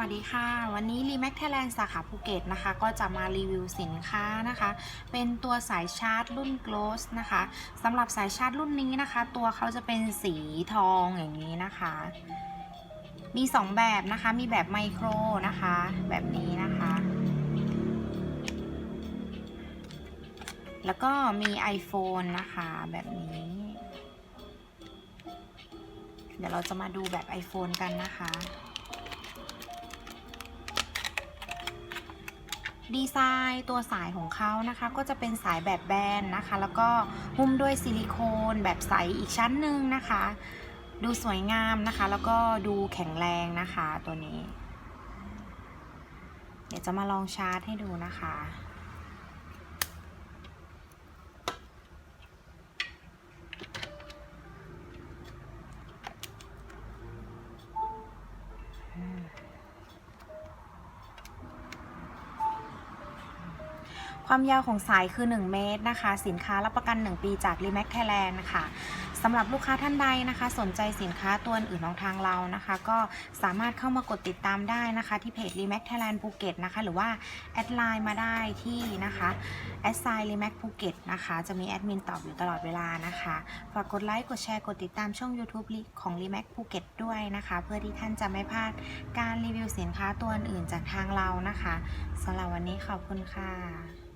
วัสดีค่ะ วันนี้ r e m a x Thailand สาขาภูเก็ตนะคะ ก็จะมารีวิวสินค้านะคะ เป็นตัวสายชาร์จรุ่น Gloss นะคะสำหรับสายชาร์จรุ่นนี้นะคะ ตัวเขาจะเป็นสีทองอย่างนี้นะคะ มี 2 แบบนะคะ มีแบบไมโครนะคะ แบบนี้นะคะ แล้วก็มี iPhone นะคะแบบนี้ เดี๋ยวเราจะมาดูแบบ iPhone กันนะคะ ดีไซน์ตัวสายของเขานะคะก็จะเป็นสายแบบแบนนะคะ แล้วก็หุ้มด้วยซิลิโคนแบบใสอีกชั้นหนึ่งนะคะ ดูสวยงามนะคะ แล้วก็ดูแข็งแรงนะคะตัวนี้ เดี๋ยวจะมาลองชาร์จให้ดูนะคะ ความยาวของสายคือ 1 เมตรนะคะ สินค้ารับประกัน 1 ปีจาก r e m a x Thailand ค่ะสำหรับลูกค้าท่านใดนะคะ สนใจสินค้าตัวอื่นของทางเรานะคะ ก็สามารถเข้ามากดติดตามได้นะคะ ที่เพจ r e m a x Thailand ภูเก็ตนะคะ หรือว่า แอดไลน์มาได้ที่นะคะแอดไซน์ r e m a x ภูเก็ตนะคะ จะมีแอดมินตอบอยู่ตลอดเวลานะคะฝากกดไลค์กดแชร์กดติดตามช่อง YouTube ของ r e m a x ภูเก็ตด้วยนะคะ เพื่อที่ท่านจะไม่พลาดการรีวิวสินค้าตัวอื่นจากทางเรานะคะสำหรับวันนี้ขอบคุณค่ะ